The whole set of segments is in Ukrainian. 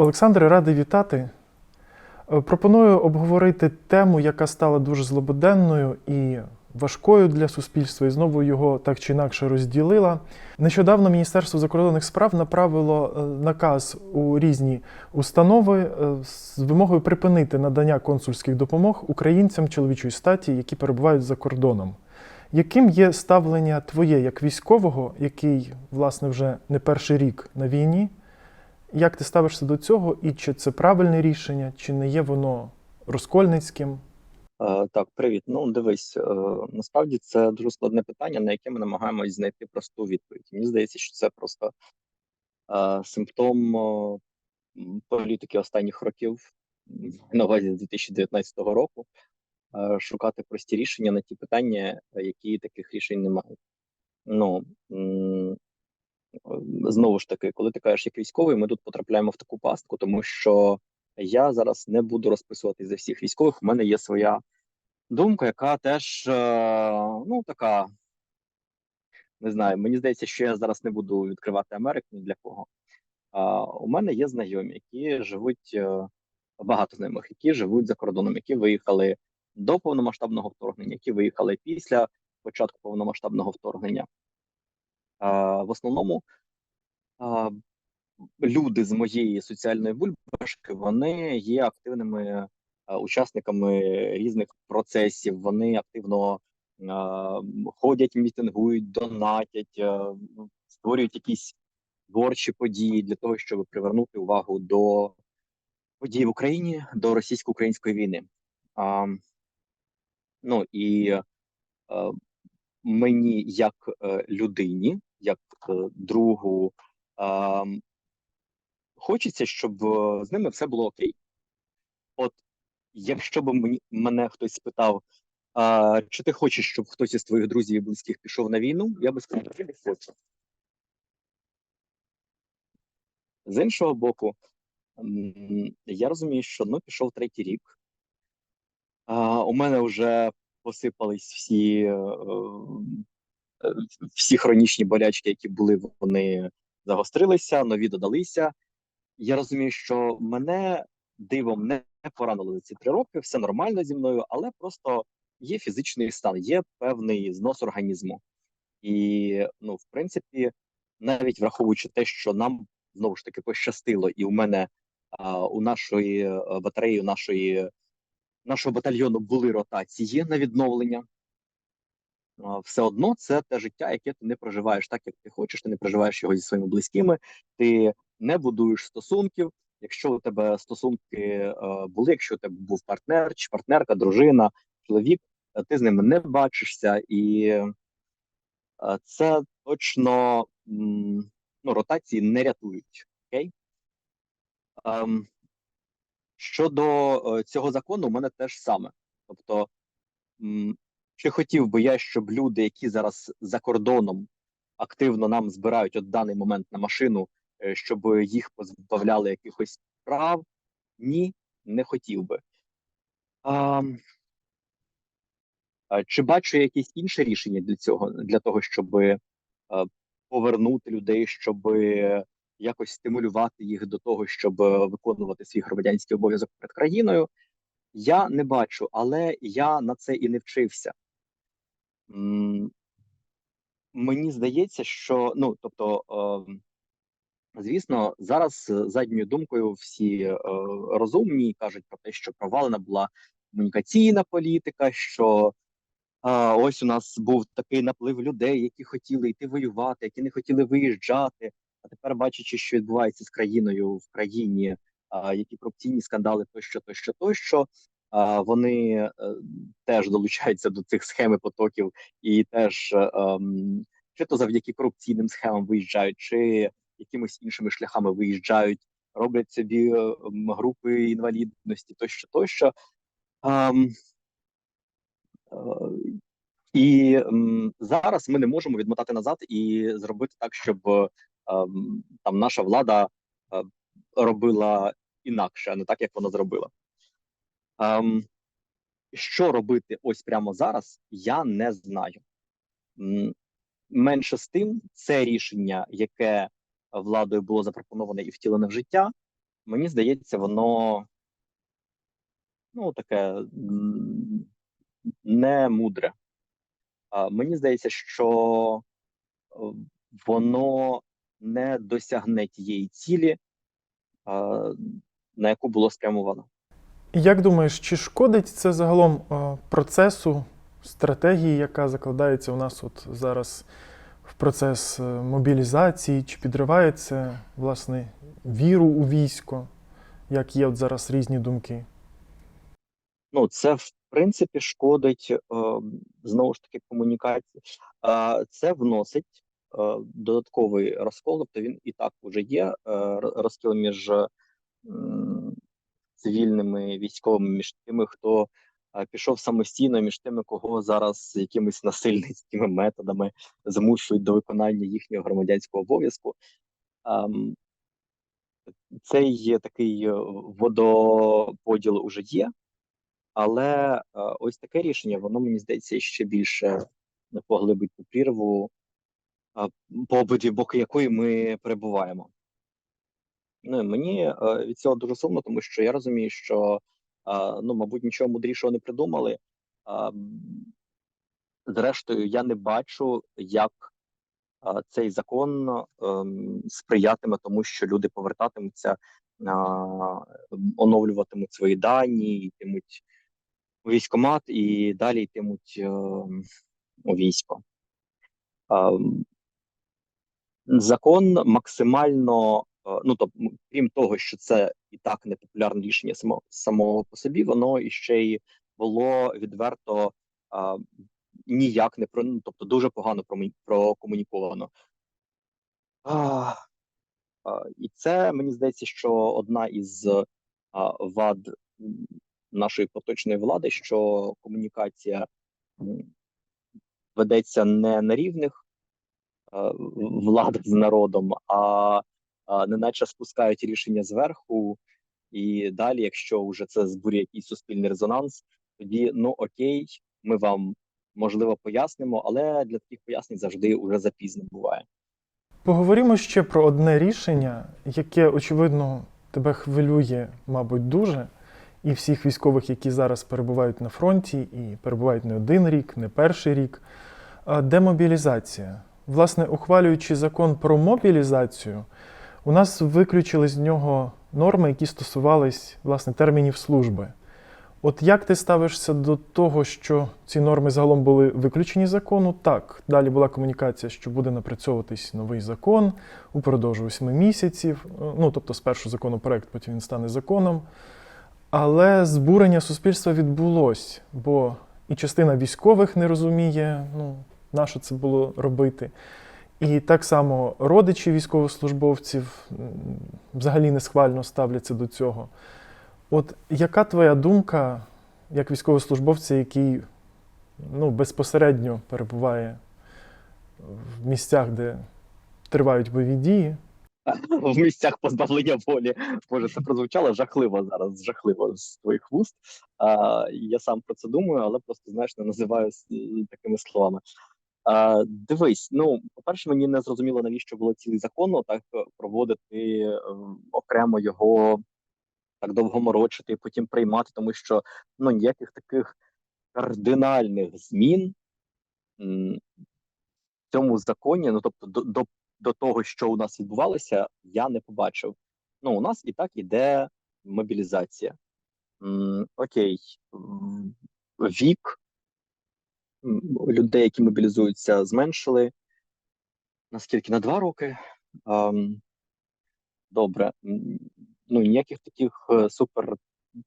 Олександре, радий вітати. Е, Пропоную обговорити тему, яка стала дуже злободенною і важкою для суспільства, і знову його так чи інакше розділила. Нещодавно Міністерство закордонних справ направило е, наказ у різні установи е, з вимогою припинити надання консульських допомог українцям чоловічої статі, які перебувають за кордоном. Яким є ставлення твоє як військового, який, власне, вже не перший рік на війні? Як ти ставишся до цього, і чи це правильне рішення, чи не є воно розкольницьким? Е, Так, привіт. Ну, дивись, е, насправді це дуже складне питання, на яке ми намагаємось знайти просту відповідь. Мені здається, що це просто е, симптом політики останніх років, на увазі 2019 року, шукати прості рішення на ті питання, які таких рішень немає. Ну, знову ж таки, коли ти кажеш як військовий, ми тут потрапляємо в таку пастку, тому що я зараз не буду розписувати за всіх військових. У мене є своя думка, яка теж е, ну така. Не знаю, мені здається, що я зараз не буду відкривати Америку ні для кого. А, у мене є знайомі, які живуть е, багато знайомих, які живуть за кордоном, які виїхали до повномасштабного вторгнення, які виїхали після початку повномасштабного вторгнення. В основному люди з моєї соціальної бульбашки вони є активними учасниками різних процесів. Вони активно ходять, мітингують, донатять, створюють якісь творчі події для того, щоб привернути увагу до подій в Україні, до російсько-української війни. Ну і мені, як е, людині, як е, другу, хочеться, щоб е, з ними все було окей. От якщо б мене хтось спитав, чи ти хочеш, щоб хтось із твоїх друзів і близьких пішов на війну, я би сказав, що не хочу. З іншого боку, я розумію, що ну пішов третій рік. У мене вже посипались всі, е, всі хронічні болячки, які були, вони загострилися, нові додалися. Я розумію, що мене дивом не поранили за ці три роки, все нормально зі мною, але просто є фізичний стан, є певний знос організму. І, ну, в принципі, навіть враховуючи те, що нам знову ж таки пощастило, і у мене а, у нашої е, батареї, у нашої нашого батальйону були ротації на відновлення. Все одно це те життя, яке ти не проживаєш так, як ти хочеш. Ти не проживаєш його зі своїми близькими, ти не будуєш стосунків. Якщо у тебе стосунки були, якщо у тебе був партнер чи партнерка, дружина, чоловік, ти з ними не бачишся, і це точно ну, ротації не рятують. Окей? Ем, щодо е, цього закону, у мене теж саме. Тобто, чи хотів би я, щоб люди, які зараз за кордоном активно нам збирають от даний момент на машину, е, щоб їх позбавляли якихось прав? Ні, не хотів би. А, чи бачу я якісь інші рішення для цього, для того, щоб е, повернути людей, щоб якось стимулювати їх до того, щоб е, виконувати свій громадянський обов'язок перед країною? Я не бачу, але я на це і не вчився. Мені здається, що ну тобто, е, звісно, зараз е, задньою думкою всі е, розумні кажуть про те, що провалена була комунікаційна політика, що ось у нас був такий наплив людей, які хотіли йти воювати, які не хотіли виїжджати. А тепер, бачачи, що відбувається з країною в країні, які корупційні скандали, тощо, тощо, тощо. Вони е, теж долучаються до цих схем потоків, і теж е, ем, чи то завдяки корупційним схемам виїжджають, чи якимись іншими шляхами виїжджають, роблять собі е, групи інвалідності, тощо, тощо. Ем, і зараз ми не можемо відмотати назад і зробити так, щоб ем, там наша влада робила інакше, а не так, як вона зробила. Ем, що робити ось прямо зараз, я не знаю. Менше з тим, це рішення, яке владою було запропоноване і втілене в життя, мені здається, воно ну, таке не мудре. Мені здається, що е, воно не досягне тієї цілі, на яку було спрямовано. Як думаєш, чи шкодить це загалом е, процесу, стратегії, яка закладається у нас от зараз в процес е, мобілізації, чи підриває це, власне, віру у військо, як є от зараз різні думки? Ну, це в принципі шкодить е, знову ж таки комунікації. Це вносить додатковий розкол, тобто він і так вже є розкіл між цивільними військовими, між тими, хто пішов самостійно, між тими, кого зараз якимись насильницькими методами змушують до виконання їхнього громадянського обов'язку. Цей є такий е, водоподіл уже є. Але е, ось таке рішення, воно мені здається ще більше поглибить ту прірву, по обидві боки якої ми перебуваємо. Ну, мені е, від цього дуже сумно, тому що я розумію, що е, ну, мабуть, нічого мудрішого не придумали. Зрештою, я не бачу, як е, цей закон ем, сприятиме тому, що люди повертатимуться, оновлюватимуть свої дані, йтимуть у військкомат і далі йтимуть у військо. Е, закон максимально, ну тобто, крім того, що це і так непопулярне рішення само, самого по собі, воно іще й було відверто е, ніяк не про ну, тобто дуже погано прокомуніковано. А, а, і це мені здається, що одна із а, вад нашої поточної влади, що комунікація ведеться не на рівних е, влада з народом, а, а неначе спускають рішення зверху, і далі, якщо вже це збурює якийсь суспільний резонанс, тоді ну окей, ми вам можливо пояснимо, але для таких пояснень завжди уже запізно буває. Поговоримо ще про одне рішення, яке, очевидно, тебе хвилює, мабуть, дуже, і всіх військових, які зараз перебувають на фронті, і перебувають не один рік, не перший рік. Демобілізація. Власне, ухвалюючи закон про мобілізацію, у нас виключили з нього норми, які стосувались власне термінів служби. От як ти ставишся до того, що ці норми загалом були виключені з закону? Так, далі була комунікація, що буде напрацьовуватись новий закон упродовж восьми місяців. Ну тобто, спершу законопроект, потім він стане законом. Але збурення суспільства відбулось, бо і частина військових не розуміє, ну, на що це було робити. І так само родичі військовослужбовців взагалі не схвально ставляться до цього. От яка твоя думка, як військовослужбовця, який ну, безпосередньо перебуває в місцях, де тривають бойові дії? в місцях позбавлення волі. Боже, це прозвучало жахливо зараз, жахливо з твоїх вуст. Я сам про це думаю, але просто знаєш, не називаю такими словами. А, дивись, ну, по-перше, мені не зрозуміло, навіщо було цілий закон, так е, проводити е, окремо його, так довго морочити потім приймати, тому що ну ніяких таких кардинальних змін в цьому законі, ну тобто до, до, до того, що у нас відбувалося, я не побачив. Ну, у нас і так іде мобілізація. Окей, вік людей, які мобілізуються, зменшили. Наскільки? На два роки. Добре. Ну, ніяких таких е, супер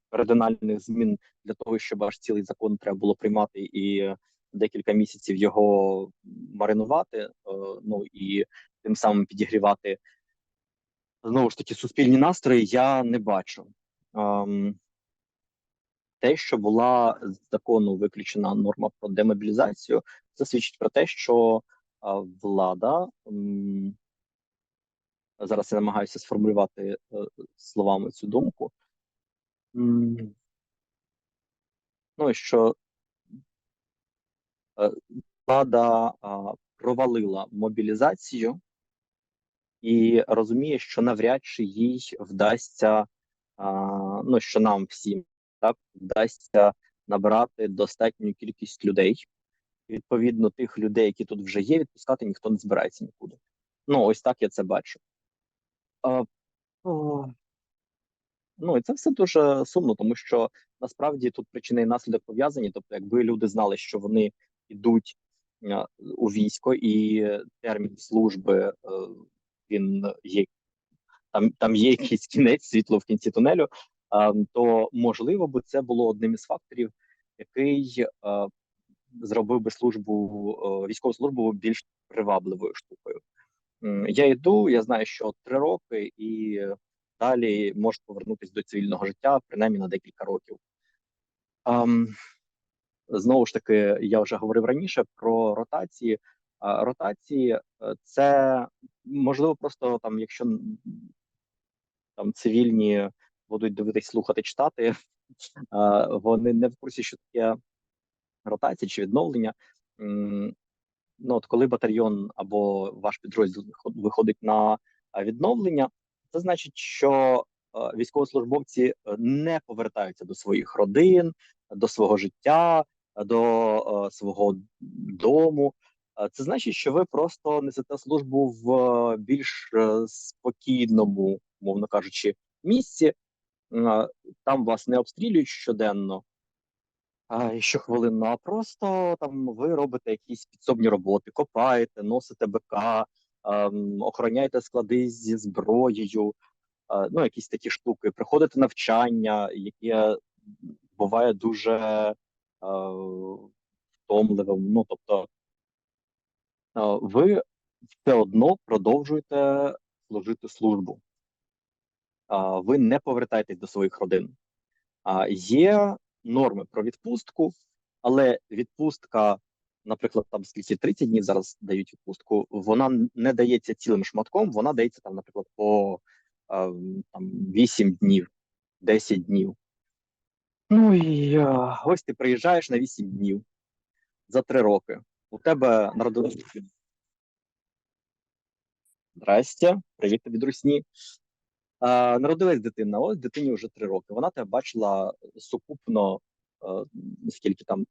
кардинальних змін для того, щоб аж цілий закон треба було приймати і декілька місяців його маринувати, е, ну і тим самим підігрівати знову ж таки суспільні настрої, я не бачу. Те, що була з закону виключена норма про демобілізацію, це свідчить про те, що влада зараз я намагаюся сформулювати е, словами цю думку. Ну і що е, влада провалила мобілізацію і розуміє, що навряд чи їй вдасться, ну що нам всім так вдасться набрати достатню кількість людей. Відповідно, тих людей, які тут вже є, відпускати ніхто не збирається нікуди. Ну, ось так я це бачу. А, о, Ну і це все дуже сумно, тому що насправді тут причини і наслідок пов'язані. Тобто, якби люди знали, що вони йдуть е, у військо, і термін служби е, він є там, там є якийсь кінець світло в кінці тунелю, то можливо би це було одним із факторів, який е, зробив би службу е, військову службу більш привабливою штукою. Я йду, я знаю, що три роки, і далі можу повернутися до цивільного життя, принаймні на декілька років. Знову ж таки, я вже говорив раніше про ротації. Ротації е, це можливо просто там, якщо там цивільні будуть дивитись, слухати, читати, вони не в курсі, що таке ротація чи відновлення. Ну, от коли батальйон або ваш підрозділ виход- виходить на відновлення, це значить, що військовослужбовці е, не повертаються до своїх родин, до свого життя, до свого дому. Це значить, що ви просто несете службу в е, більш е, спокійному, мовно кажучи, місці. Там вас не обстрілюють щоденно, а, щохвилинно, а просто там ви робите якісь підсобні роботи, копаєте, носите БК, ем, охороняєте склади зі зброєю, е, ну якісь такі штуки. Приходите навчання, яке буває дуже е, втомливим. Ну тобто, е, ви все одно продовжуєте служити службу. Ви не повертаєтесь до своїх родин. Є норми про відпустку, але відпустка, наприклад, там скільки 30 днів зараз дають відпустку, вона не дається цілим шматком, вона дається там, наприклад, по там 8 днів, 10 днів. Ну і ось ти приїжджаєш на 8 днів за 3 роки. У тебе народилася дитина. Здрастя, привіт тобі, друсні. А, народилась дитина, ось дитині вже три роки. Вона тебе бачила сукупно, е, скільки там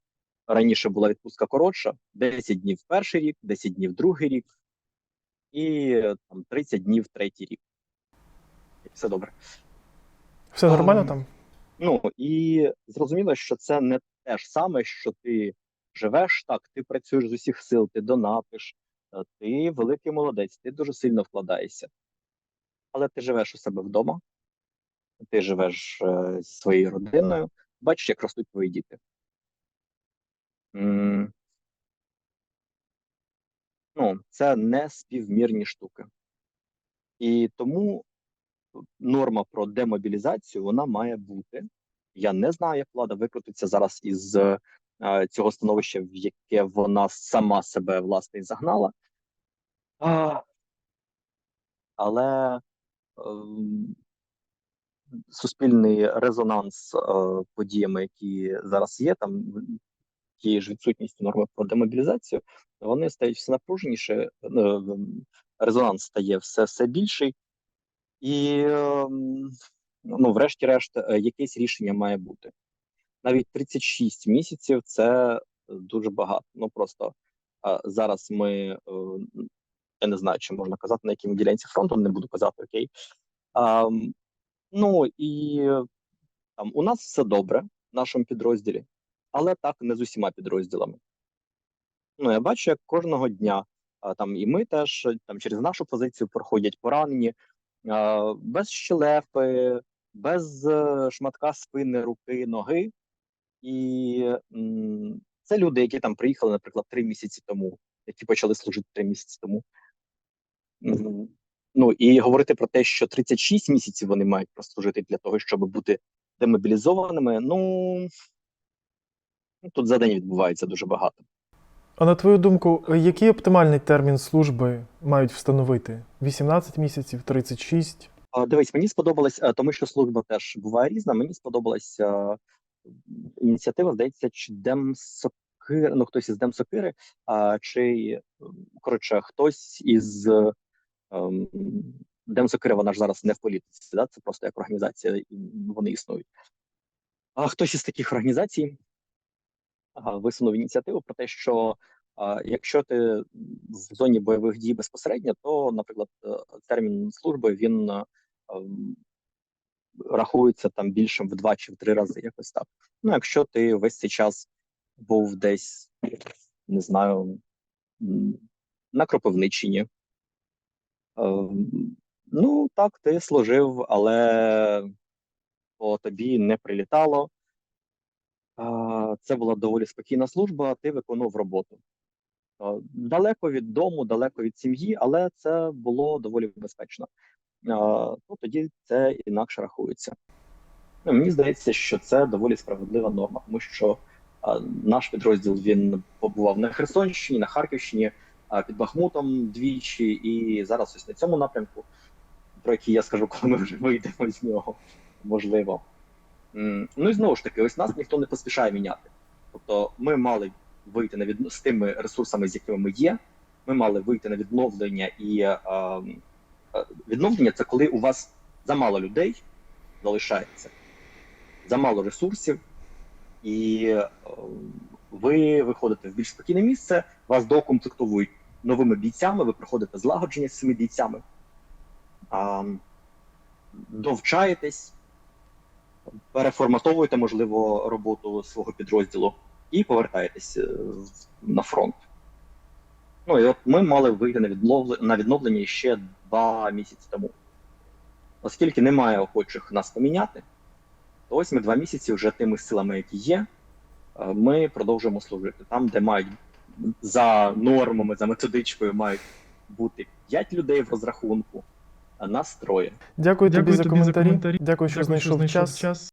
раніше була відпустка коротша: 10 днів перший рік, 10 днів другий рік, і е, там 30 днів третій рік. Все добре. Все нормально Ам. там? Ну і зрозуміло, що це не те ж саме, що ти живеш так, ти працюєш з усіх сил, ти донатиш, е, ти великий молодець, ти дуже сильно вкладаєшся. Але ти живеш у себе вдома, ти живеш е, зі своєю родиною, бачиш, як ростуть твої діти. Ну, це не співмірні штуки. І тому норма про демобілізацію вона має бути. Я не знаю, як влада викрутиться зараз із е, цього становища, в яке вона сама себе власне і загнала. А, але суспільний резонанс е, подіями, які зараз є, там тією ж відсутністю норми про демобілізацію, вони стають все напруженіше, е, ем, резонанс стає все, все більший, і ем, ну, врешті-решт, е, якесь рішення має бути. Навіть 36 місяців це дуже багато. Ну просто зараз ми я не знаю, чи можна казати, на якій ділянці фронту, не буду казати, окей. А, ну і там у нас все добре в нашому підрозділі, але так не з усіма підрозділами. Ну, я бачу, як кожного дня а, там і ми теж там через нашу позицію проходять поранені, а, без щелепи, без е, шматка спини, руки, ноги. І м, це люди, які там приїхали, наприклад, три місяці тому, які почали служити три місяці тому. Ну і говорити про те, що 36 місяців вони мають прослужити для того, щоб бути демобілізованими. Ну ну, тут завдань відбувається дуже багато. А на твою думку, який оптимальний термін служби мають встановити? 18 місяців, 36? А, Дивись, мені сподобалось, е, тому що служба теж буває різна. Мені сподобалася е, ініціатива, здається, чи Демсокир, ну хтось із Демсокири, а чи коротше, хтось із Демсокира, вона ж зараз не в політиці, да? це просто як організація, і вони існують. А хтось із таких організацій висунув ініціативу про те, що якщо ти в зоні бойових дій безпосередньо, то, наприклад, е, термін служби він е, ем, рахується там більшим в два чи в три рази, якось так. Ну, якщо ти весь цей час був десь, не знаю, на Кропивниччині, ем, ну так, ти служив, але по тобі не прилітало. Це була доволі спокійна служба, ти виконував роботу. Далеко від дому, далеко від сім'ї, але це було доволі безпечно. А, Ну, тоді це інакше рахується. Ну, мені здається, що це доволі справедлива норма, тому що наш підрозділ він побував на Херсонщині, на Харківщині, під Бахмутом двічі, і зараз ось на цьому напрямку, про який я скажу, коли ми вже вийдемо з нього, можливо. Ну і знову ж таки, ось нас ніхто не поспішає міняти. Тобто ми мали вийти на від... з тими ресурсами, з якими ми є. Ми мали вийти на відновлення і е, е, відновлення це коли у вас замало людей залишається, замало ресурсів, і е, ви виходите в більш спокійне місце, вас доукомплектовують новими бійцями, ви проходите злагодження з цими бійцями, а, довчаєтесь, переформатовуєте, можливо, роботу свого підрозділу і повертаєтесь е, на фронт. Ну і от ми мали вийти на відновлення, на відновлення ще два місяці тому. Оскільки немає охочих нас поміняти, то ось ми два місяці вже тими силами, які є, е, ми продовжуємо служити там, де мають за нормами, за методичкою мають бути 5 людей в розрахунку, а нас троє. Дякую, тобі Дякую за тобі за коментарі. коментарі. Дякую, що Дякую, що знайшов знайшов час. час.